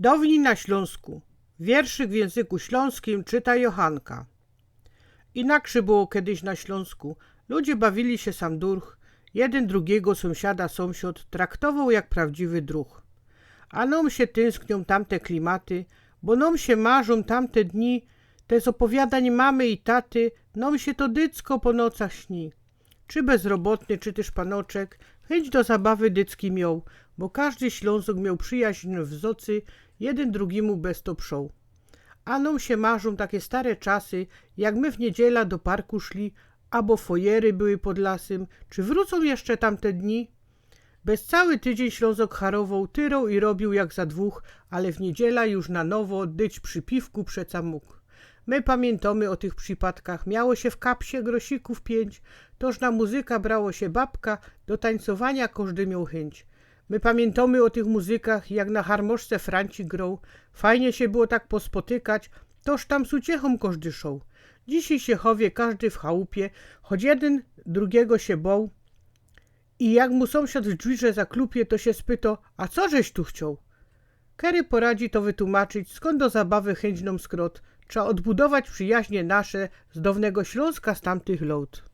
Dawniej na Śląsku. Wierszyk w języku śląskim czyta Johanka. Inaksze było kiedyś na Śląsku. Ludzie bawili się sam durch. Jeden drugiego sąsiada sąsiad traktował jak prawdziwy druh. A nom się tęsknią tamte klimaty, bo nom się marzą tamte dni, te z opowiadań mamy i taty, nom się to dycko po nocach śni. Czy bezrobotny, czy też panoczek, chęć do zabawy dycki miał, bo każdy Ślązok miał przyjaźń w zocy, jeden drugiemu bez to przął. A nam się marzą takie stare czasy, jak my w niedziela do parku szli, albo fojery były pod lasem, czy wrócą jeszcze tamte dni? Bez cały tydzień Ślązok harował, tyrał i robił jak za dwóch, ale w niedziela już na nowo dyć przy piwku przeca mógł. My pamiętamy o tych przypadkach. Miało się w kapsie grosików pięć, toż na muzyka brało się babka, do tańcowania każdy miał chęć. My pamiętamy o tych muzykach, jak na harmoszce Franci grą. Fajnie się było tak pospotykać, toż tam z uciechą każdy szał. Dzisiaj się chowie każdy w chałupie, choć jeden drugiego się bał. I jak mu sąsiad w drzwiże zaklupie, to się spyta, a co żeś tu chciał? Kerry poradzi to wytłumaczyć, skąd do zabawy chęć nam skrot. Trzeba odbudować przyjaźnie nasze z dawnego Śląska z tamtych lot.